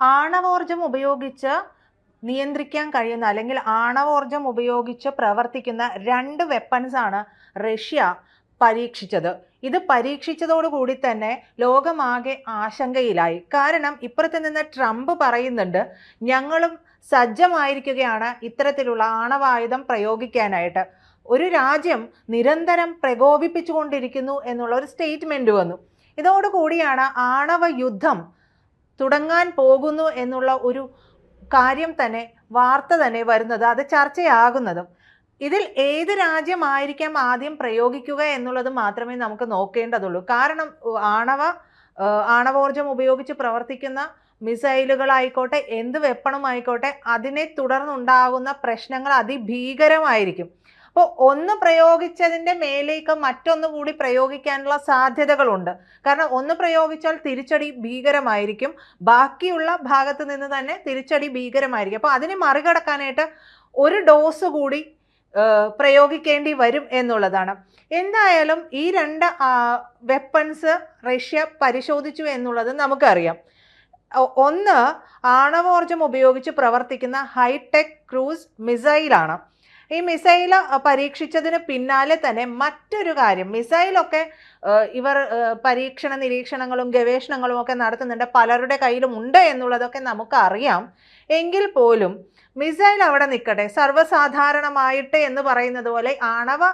ആണവോർജം ഉപയോഗിച്ച് നിയന്ത്രിക്കാൻ കഴിയുന്ന അല്ലെങ്കിൽ ആണവോർജം ഉപയോഗിച്ച് പ്രവർത്തിക്കുന്ന രണ്ട് വെപ്പൺസ് ആണ് റഷ്യ പരീക്ഷിച്ചത്. ഇത് പരീക്ഷിച്ചതോടുകൂടി തന്നെ ലോകമാകെ ആശങ്കയിലായി. കാരണം ഇപ്പുറത്ത് നിന്ന് ട്രംപ് പറയുന്നുണ്ട് ഞങ്ങളും സജ്ജമായിരിക്കുകയാണ് ഇത്തരത്തിലുള്ള ആണവായുധം പ്രയോഗിക്കാനായിട്ട്. ഒരു രാജ്യം നിരന്തരം പ്രകോപിപ്പിച്ചുകൊണ്ടിരിക്കുന്നു എന്നുള്ള ഒരു സ്റ്റേറ്റ്മെന്റ് വന്നു. ഇതോടുകൂടിയാണ് ആണവ യുദ്ധം തുടങ്ങാൻ പോകുന്നു എന്നുള്ള ഒരു കാര്യം തന്നെ വാർത്ത തന്നെ വരുന്നത് അത് ചർച്ചയാകുന്നതും. ഇതിൽ ഏത് രാജ്യമായിരിക്കാം ആദ്യം പ്രയോഗിക്കുക എന്നുള്ളത് മാത്രമേ നമുക്ക് നോക്കേണ്ടതുള്ളൂ. കാരണം ആണവ ആണവോർജം ഉപയോഗിച്ച് പ്രവർത്തിക്കുന്ന മിസൈലുകളായിക്കോട്ടെ എന്ത് വെപ്പണമായിക്കോട്ടെ അതിനെ തുടർന്നുണ്ടാകുന്ന പ്രശ്നങ്ങൾ അതിഭീകരമായിരിക്കും. അപ്പോൾ ഒന്ന് പ്രയോഗിച്ചതിന്റെ മേലേക്ക് മറ്റൊന്ന് കൂടി പ്രയോഗിക്കാനുള്ള സാധ്യതകളുണ്ട്. കാരണം ഒന്ന് പ്രയോഗിച്ചാൽ തിരിച്ചടി ഭീകരമായിരിക്കും. ബാക്കിയുള്ള ഭാഗത്ത് നിന്ന് തന്നെ തിരിച്ചടി ഭീകരമായിരിക്കും. അപ്പോൾ അതിനെ മറികടക്കാനായിട്ട് ഒരു ഡോസ് കൂടി പ്രയോഗിക്കേണ്ടി വരും എന്നുള്ളതാണ്. എന്തായാലും ഈ രണ്ട് വെപ്പൺസ് റഷ്യ പരിശോധിച്ചു എന്നുള്ളത് നമുക്കറിയാം. ഒന്ന് ആണവോർജം ഉപയോഗിച്ച് പ്രവർത്തിക്കുന്ന ഹൈടെക് ക്രൂസ് മിസൈലാണ് ഈ മിസൈൽ പരീക്ഷിച്ചതിന് പിന്നാലെ തന്നെ മറ്റൊരു കാര്യം. മിസൈലൊക്കെ ഇവർ പരീക്ഷണ നിരീക്ഷണങ്ങളും ഗവേഷണങ്ങളും ഒക്കെ നടത്തുന്നുണ്ട്. പലരുടെ കയ്യിലും ഉണ്ട് എന്നുള്ളതൊക്കെ നമുക്കറിയാം. എങ്കിൽ പോലും മിസൈൽ അവിടെ നിൽക്കട്ടെ. സർവസാധാരണമായിട്ട് എന്ന് പറയുന്നത് പോലെ ആണവ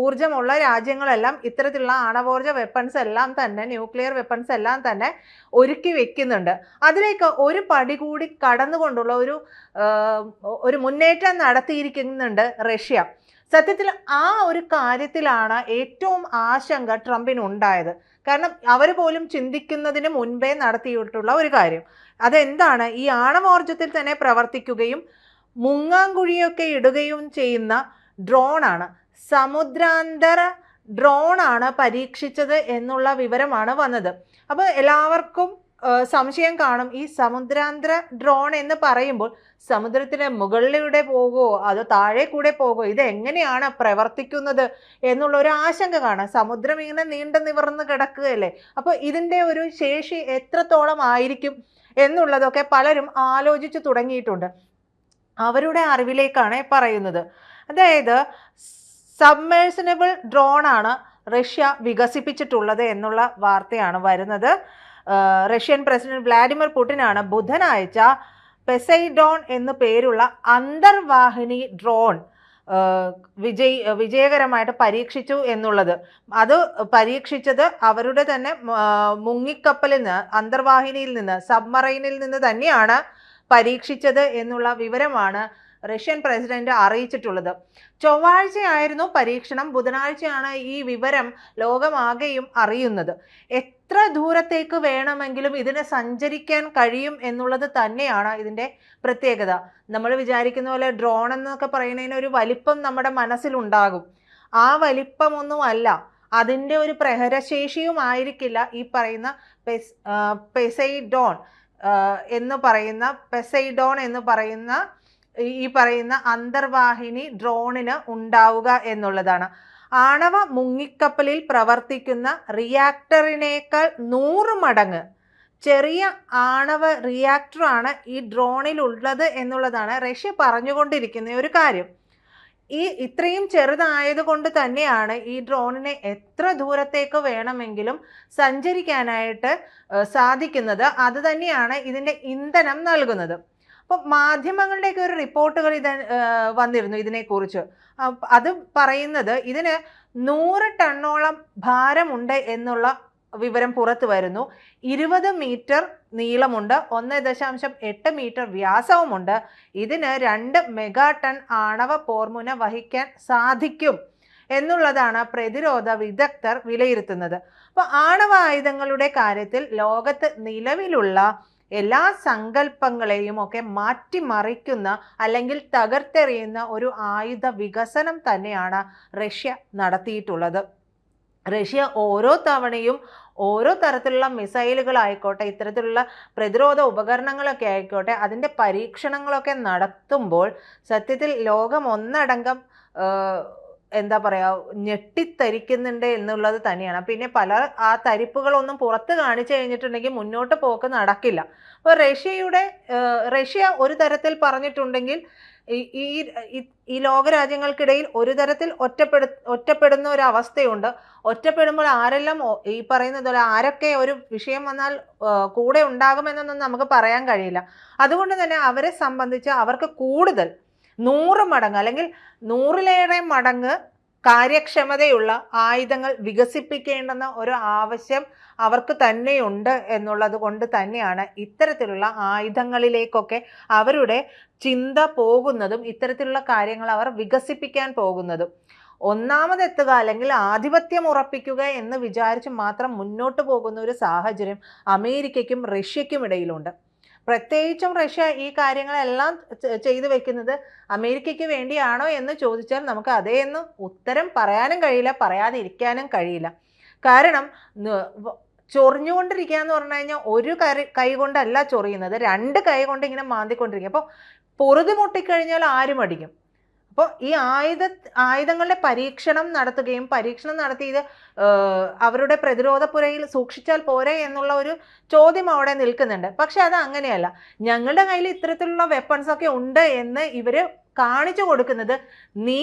ഊർജമുള്ള രാജ്യങ്ങളെല്ലാം ഇത്തരത്തിലുള്ള ആണവോർജ വെപ്പൺസ് എല്ലാം തന്നെ ന്യൂക്ലിയർ വെപ്പൺസ് എല്ലാം തന്നെ ഒരുക്കി വെക്കുന്നുണ്ട്. അതിലേക്ക് ഒരു പടി കൂടി കടന്നുകൊണ്ടുള്ള ഒരു ഒരു മുന്നേറ്റം നടത്തിയിരിക്കുന്നുണ്ട് റഷ്യ. സത്യത്തിൽ ആ ഒരു കാര്യത്തിലാണ് ഏറ്റവും ആശങ്ക ട്രംപിനുണ്ടായത്. കാരണം അവർ പോലും ചിന്തിക്കുന്നതിന് മുൻപേ നടത്തിയിട്ടുള്ള ഒരു കാര്യം. അതെന്താണ്? ഈ ആണവോർജത്തിൽ തന്നെ പ്രവർത്തിക്കുകയും മുങ്ങാങ്കുഴിയൊക്കെ ഇടുകയും ചെയ്യുന്ന ഡ്രോണാണ് സമുദ്രാന്തര ആണ് പരീക്ഷിച്ചത് എന്നുള്ള വിവരമാണ് വന്നത്. അപ്പോൾ എല്ലാവർക്കും സംശയം കാണും. ഈ സമുദ്രാന്തര ഡ്രോൺ എന്ന് പറയുമ്പോൾ സമുദ്രത്തിന് മുകളിലൂടെ പോകുമോ അതോ താഴെ കൂടെ പോകുമോ ഇത് എങ്ങനെയാണ് പ്രവർത്തിക്കുന്നത് എന്നുള്ള ഒരു ആശങ്ക കാണാം. സമുദ്രം ഇങ്ങനെ നീണ്ടു നിവർന്ന് കിടക്കുകയല്ലേ? അപ്പോൾ ഇതിന്റെ ഒരു ശേഷി എത്രത്തോളം ആയിരിക്കും എന്നുള്ളതൊക്കെ പലരും ആലോചിച്ചു തുടങ്ങിയിട്ടുണ്ട്. അവരുടെ അറിവിലേക്കാണ് പറയുന്നത്. അതായത് സബ്മേഴ്സിനബിൾ ഡ്രോണാണ് റഷ്യ വികസിപ്പിച്ചിട്ടുള്ളത് എന്നുള്ള വാർത്തയാണ് വരുന്നത്. റഷ്യൻ പ്രസിഡന്റ് വ്ളാഡിമിർ പുടിനാണ് ബുധനാഴ്ച പെസൈഡോൺ എന്നു പേരുള്ള അന്തർവാഹിനി ഡ്രോൺ വിജയ് വിജയകരമായിട്ട് പരീക്ഷിച്ചു എന്നുള്ളത്. അത് പരീക്ഷിച്ചത് അവരുടെ തന്നെ മുങ്ങിക്കപ്പലിൽ നിന്ന് അന്തർവാഹിനിയിൽ നിന്ന് സബ്മറൈനിൽ നിന്ന് തന്നെയാണ് പരീക്ഷിച്ചത് എന്നുള്ള വിവരമാണ് റഷ്യൻ പ്രസിഡന്റ് അറിയിച്ചിട്ടുള്ളത്. ചൊവ്വാഴ്ചയായിരുന്നു പരീക്ഷണം. ബുധനാഴ്ചയാണ് ഈ വിവരം ലോകമാകെയും അറിയുന്നത്. എത്ര ദൂരത്തേക്ക് വേണമെങ്കിലും ഇതിനെ സഞ്ചരിക്കാൻ കഴിയും എന്നുള്ളത് തന്നെയാണ് ഇതിന്റെ പ്രത്യേകത. നമ്മൾ വിചാരിക്കുന്ന പോലെ ഡ്രോൺ എന്നൊക്കെ പറയുന്നതിന് ഒരു വലിപ്പം നമ്മുടെ മനസ്സിലുണ്ടാകും ആ വലിപ്പമൊന്നുമല്ല അതിന്റെ ഒരു പ്രഹരശേഷിയും ആയിരിക്കില്ല ഈ പറയുന്ന പെസ് പെസൈഡോൺ എന്ന് പറയുന്ന പെസൈഡോൺ എന്ന് പറയുന്ന ഈ- പറയുന്ന അന്തർവാഹിനി ഡ്രോണിന് ഉണ്ടാവുക എന്നുള്ളതാണ്. ആണവ മുങ്ങിക്കപ്പലിൽ പ്രവർത്തിക്കുന്ന റിയാക്ടറിനേക്കാൾ നൂറ് മടങ്ങ് ചെറിയ ആണവ റിയാക്ടറാണ് ഈ ഡ്രോണിൽ ഉള്ളത് എന്നുള്ളതാണ് റഷ്യ പറഞ്ഞുകൊണ്ടിരിക്കുന്ന ഒരു കാര്യം. ഈ ഇത്രയും ചെറുതായതുകൊണ്ട് തന്നെയാണ് ഈ ഡ്രോണിനെ എത്ര ദൂരത്തേക്ക് വേണമെങ്കിലും സഞ്ചരിക്കാനായിട്ട് സാധിക്കുന്നത്. അത് തന്നെയാണ് ഇതിന്റെ ഇന്ധനം നൽകുന്നത്. അപ്പം മാധ്യമങ്ങളുടെയൊക്കെ ഒരു റിപ്പോർട്ടുകൾ ഇത് വന്നിരുന്നു ഇതിനെക്കുറിച്ച്. കുറിച്ച് അത് പറയുന്നത് ഇതിന് നൂറ് ടണ്ണോളം ഭാരമുണ്ട് എന്നുള്ള വിവരം പുറത്തു വരുന്നു. ഇരുപത് മീറ്റർ നീളമുണ്ട് ഒന്ന് ദശാംശം എട്ട് മീറ്റർ വ്യാസവുമുണ്ട്. ഇതിന് രണ്ട് മെഗാ ടൺ ആണവ പോർമുന വഹിക്കാൻ സാധിക്കും എന്നുള്ളതാണ് പ്രതിരോധ വിദഗ്ധർ വിലയിരുത്തുന്നത്. അപ്പോൾ ആണവായുധങ്ങളുടെ കാര്യത്തിൽ ലോകത്ത് നിലവിലുള്ള എല്ലാ സങ്കല്പങ്ങളെയും ഒക്കെ മാറ്റിമറിക്കുന്ന അല്ലെങ്കിൽ തകർത്തെറിയുന്ന ഒരു ആയുധ വികസനം തന്നെയാണ് റഷ്യ നടത്തിയിട്ടുള്ളത്. റഷ്യ ഓരോ തവണയും ഓരോ തരത്തിലുള്ള മിസൈലുകളായിക്കോട്ടെ ഇത്തരത്തിലുള്ള പ്രതിരോധ ഉപകരണങ്ങളൊക്കെ ആയിക്കോട്ടെ അതിന്റെ പരീക്ഷണങ്ങളൊക്കെ നടത്തുമ്പോൾ സത്യത്തിൽ ലോകം ഒന്നടങ്കം എന്താ പറയാ ഞെട്ടിത്തരിക്കുന്നുണ്ട് എന്നുള്ളത് തന്നെയാണ്. പിന്നെ പല ആ തരിപ്പുകളൊന്നും പുറത്ത് കാണിച്ചു കഴിഞ്ഞിട്ടുണ്ടെങ്കിൽ മുന്നോട്ട് പോക്ക് നടക്കില്ല. അപ്പോൾ റഷ്യയുടെ റഷ്യ ഒരു തരത്തിൽ പറഞ്ഞിട്ടുണ്ടെങ്കിൽ ഈ ഈ- ലോകരാജ്യങ്ങൾക്കിടയിൽ ഒരു തരത്തിൽ ഒറ്റപ്പെടു ഒറ്റപ്പെടുന്ന ഒരു അവസ്ഥയുണ്ട്. ഒറ്റപ്പെടുമ്പോൾ ആരെല്ലാം ഈ പറയുന്നത് പോലെ ആരൊക്കെ ഒരു വിഷയം വന്നാൽ കൂടെ ഉണ്ടാകുമെന്നൊന്നും നമുക്ക് പറയാൻ കഴിയില്ല. അതുകൊണ്ട് തന്നെ അവരെ സംബന്ധിച്ച് അവർക്ക് കൂടുതൽ നൂറ് മടങ്ങ് അല്ലെങ്കിൽ നൂറിലേറെ മടങ്ങ് കാര്യക്ഷമതയുള്ള ആയുധങ്ങൾ വികസിപ്പിക്കേണ്ടെന്ന ഒരു ആവശ്യം അവർക്ക് തന്നെയുണ്ട് എന്നുള്ളത് കൊണ്ട് തന്നെയാണ് ഇത്തരത്തിലുള്ള ആയുധങ്ങളിലേക്കൊക്കെ അവരുടെ ചിന്ത പോകുന്നതും ഇത്തരത്തിലുള്ള കാര്യങ്ങൾ അവർ വികസിപ്പിക്കാൻ പോകുന്നതും. ഒന്നാമതെത്തുക അല്ലെങ്കിൽ ആധിപത്യം ഉറപ്പിക്കുക എന്ന് വിചാരിച്ച് മാത്രം മുന്നോട്ട് പോകുന്ന ഒരു സാഹചര്യം അമേരിക്കയ്ക്കും റഷ്യയ്ക്കും ഇടയിലുണ്ട്. പ്രത്യേകിച്ചും റഷ്യ ഈ കാര്യങ്ങളെല്ലാം ചെയ്തു വെക്കുന്നത് അമേരിക്കയ്ക്ക് വേണ്ടിയാണോ എന്ന് ചോദിച്ചാൽ നമുക്ക് അതേ എന്ന് ഉത്തരം പറയാനും കഴിയില്ല പറയാതിരിക്കാനും കഴിയില്ല. കാരണം ചൊറിഞ്ഞുകൊണ്ടിരിക്കുക എന്ന് പറഞ്ഞു കഴിഞ്ഞാൽ ഒരു കരി കൈ കൊണ്ടല്ല ചൊറിയുന്നത് രണ്ട് കൈ കൊണ്ട് ഇങ്ങനെ മാന്തിക്കൊണ്ടിരിക്കുക. അപ്പോൾ പൊറുതി മുട്ടിക്കഴിഞ്ഞാൽ ആരും അടിക്കും. അപ്പോൾ ഈ ആയുധ ആയുധങ്ങളുടെ പരീക്ഷണം നടത്തുകയും പരീക്ഷണം നടത്തി ഇത് അവരുടെ പ്രതിരോധ പുരയിൽ സൂക്ഷിച്ചാൽ പോരെ എന്നുള്ള ഒരു ചോദ്യം അവിടെ നിൽക്കുന്നുണ്ട്. പക്ഷെ അത് അങ്ങനെയല്ല. ഞങ്ങളുടെ കയ്യിൽ ഇത്തരത്തിലുള്ള വെപ്പൺസ് ഒക്കെ ഉണ്ട് എന്ന് ഇവർ കാണിച്ചു കൊടുക്കുന്നത് നീ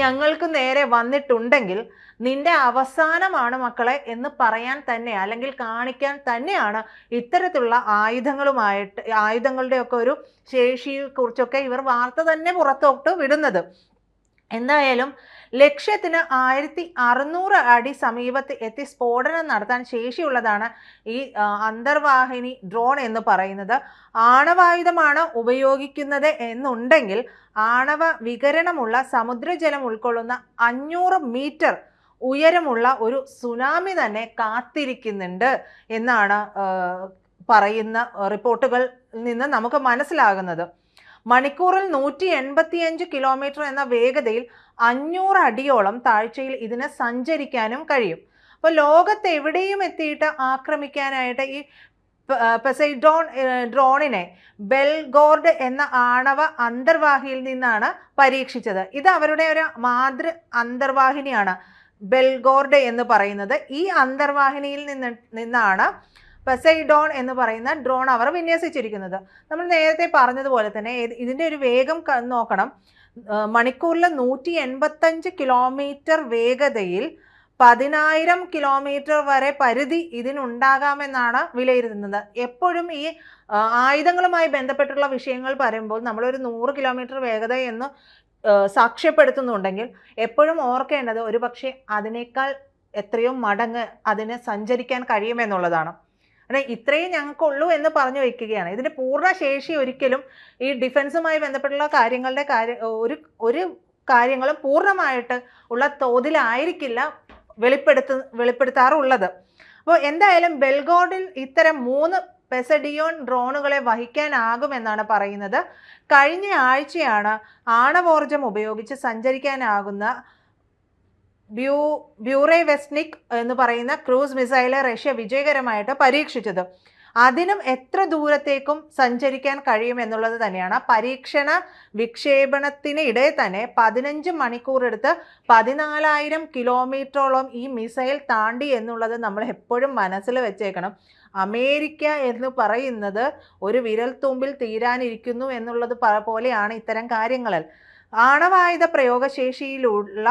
ഞങ്ങൾക്ക് നേരെ വന്നിട്ടുണ്ടെങ്കിൽ നിന്റെ അവസാനമാണ് മക്കളെ എന്ന് പറയാൻ തന്നെ അല്ലെങ്കിൽ കാണിക്കാൻ തന്നെയാണ് ഇത്തരത്തിലുള്ള ആയുധങ്ങളുമായിട്ട് ആയുധങ്ങളുടെയൊക്കെ ഒരു ശേഷിയെ കുറിച്ചൊക്കെ ഇവർ വാർത്ത തന്നെ പുറത്തോട്ട് വിടുന്നത്. എന്തായാലും ലക്ഷ്യത്തിന് ആയിരത്തി അറുന്നൂറ് അടി സമീപത്ത് എത്തി സ്ഫോടനം നടത്താൻ ശേഷിയുള്ളതാണ് ഈ അന്തർവാഹിനി ഡ്രോൺ എന്ന് പറയുന്നത്. ആണവായുധമാണ് ഉപയോഗിക്കുന്നത് എന്നുണ്ടെങ്കിൽ ആണവ വികരണമുള്ള സമുദ്രജലം ഉൾക്കൊള്ളുന്ന അഞ്ഞൂറ് മീറ്റർ ഉയരമുള്ള ഒരു സുനാമി തന്നെ കാത്തിരിക്കുന്നുണ്ട് എന്നാണ് പറയുന്ന റിപ്പോർട്ടുകളിൽ നിന്ന് നമുക്ക് മനസ്സിലാകുന്നത്. മണിക്കൂറിൽ നൂറ്റി എൺപത്തിയഞ്ച് കിലോമീറ്റർ എന്ന വേഗതയിൽ അഞ്ഞൂറ് അടിയോളം താഴ്ചയിൽ ഇതിന് സഞ്ചരിക്കാനും കഴിയും. അപ്പോൾ ലോകത്ത് എവിടെയും എത്തിയിട്ട് ആക്രമിക്കാനായിട്ട് ഈ പെസൈഡോൺ ഡ്രോണിനെ ബെൽഗോർഡ് എന്ന ആണവ അന്തർവാഹിയിൽ നിന്നാണ് പരീക്ഷിച്ചത്. ഇത് അവരുടെ ഒരു മാതൃ അന്തർവാഹിനിയാണ്. ബെൽഗോർഡ് എന്ന് പറയുന്നത്. ഈ അന്തർവാഹിനിയിൽ നിന്ന് നിന്നാണ് പെസൈഡോൺ എന്ന് പറയുന്ന ഡ്രോൺ അവർ വിന്യസിച്ചിരിക്കുന്നത്. നമ്മൾ നേരത്തെ പറഞ്ഞതുപോലെ തന്നെ ഇത് ഇതിന്റെ ഒരു വേഗം നോക്കണം. മണിക്കൂറിൽ നൂറ്റി എൺപത്തഞ്ച് കിലോമീറ്റർ വേഗതയിൽ പതിനായിരം കിലോമീറ്റർ വരെ പരിധി ഇതിനുണ്ടാകാമെന്നാണ് വിലയിരുത്തുന്നത്. എപ്പോഴും ഈ ആയുധങ്ങളുമായി ബന്ധപ്പെട്ടുള്ള വിഷയങ്ങൾ പറയുമ്പോൾ നമ്മളൊരു നൂറ് കിലോമീറ്റർ വേഗത എന്ന് സാക്ഷ്യപ്പെടുത്തുന്നുണ്ടെങ്കിൽ എപ്പോഴും ഓർക്കേണ്ടത് ഒരു പക്ഷേ അതിനേക്കാൾ എത്രയോ മടങ്ങ് അതിന് സഞ്ചരിക്കാൻ കഴിയുമെന്നുള്ളതാണ്. കാരണം ഇത്രയും ഞങ്ങൾക്കുള്ളൂ എന്ന് പറഞ്ഞു വെക്കുകയാണ്. ഇതിന്റെ പൂർണ ശേഷി ഒരിക്കലും ഈ ഡിഫൻസുമായി ബന്ധപ്പെട്ടുള്ള കാര്യങ്ങളുടെ കാര്യ ഒരു ഒരു കാര്യങ്ങളും പൂർണമായിട്ട് ഉള്ള തോതിലായിരിക്കില്ല വെളിപ്പെടുത്തു വെളിപ്പെടുത്താറുള്ളത്. അപ്പോൾ എന്തായാലും ബെൽഗോഡിൽ ഇത്തരം മൂന്ന് പെസഡിയോൺ ഡ്രോണുകളെ വഹിക്കാനാകുമെന്നാണ് പറയുന്നത്. കഴിഞ്ഞ ആഴ്ചയാണ് ആണവോർജം ഉപയോഗിച്ച് സഞ്ചരിക്കാനാകുന്ന ബ്യൂ ബ്യൂറേ വെസ്നിക് എന്ന് പറയുന്ന ക്രൂസ് മിസൈൽ റഷ്യ വിജയകരമായിട്ട് പരീക്ഷിച്ചത്. അതിനും എത്ര ദൂരത്തേക്കും സഞ്ചരിക്കാൻ കഴിയും എന്നുള്ളത് തന്നെയാണ്. പരീക്ഷണ വിക്ഷേപണത്തിനിടെ തന്നെ പതിനഞ്ച് മണിക്കൂർ എടുത്ത് പതിനാലായിരം കിലോമീറ്ററോളം ഈ മിസൈൽ താണ്ടി എന്നുള്ളത് നമ്മൾ എപ്പോഴും മനസ്സിൽ വെച്ചേക്കണം. അമേരിക്ക എന്ന് പറയുന്നത് ഒരു വിരൽത്തുമ്പിൽ തീരാനിരിക്കുന്നു എന്നുള്ളത് പോലെയാണ് ഇത്തരം കാര്യങ്ങളിൽ. ആണവായുധ പ്രയോഗശേഷിയിലുള്ള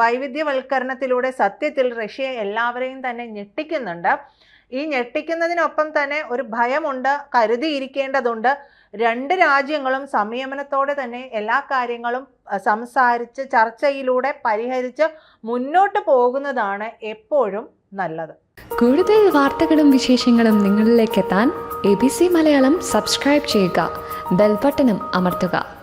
വൈവിധ്യവൽക്കരണത്തിലൂടെ സത്യത്തിൽ റഷ്യ എല്ലാവരെയും തന്നെ ഞെട്ടിക്കുന്നുണ്ട്. ഈ ഞെട്ടിക്കുന്നതിനൊപ്പം തന്നെ ഒരു ഭയമുണ്ട് കരുതിയിരിക്കേണ്ടതുണ്ട്. രണ്ട് രാജ്യങ്ങളും സംയമനത്തോടെ തന്നെ എല്ലാ കാര്യങ്ങളും സംസാരിച്ച് ചർച്ചയിലൂടെ പരിഹരിച്ച് മുന്നോട്ട് പോകുന്നതാണ് എപ്പോഴും നല്ലത്. കൂടുതൽ വാർത്തകളും വിശേഷങ്ങളും നിങ്ങളിലേക്ക് എത്താൻ A B C Malayalam subscribe ചെയ്യുക. ബെൽബട്ടനും അമർത്തുക.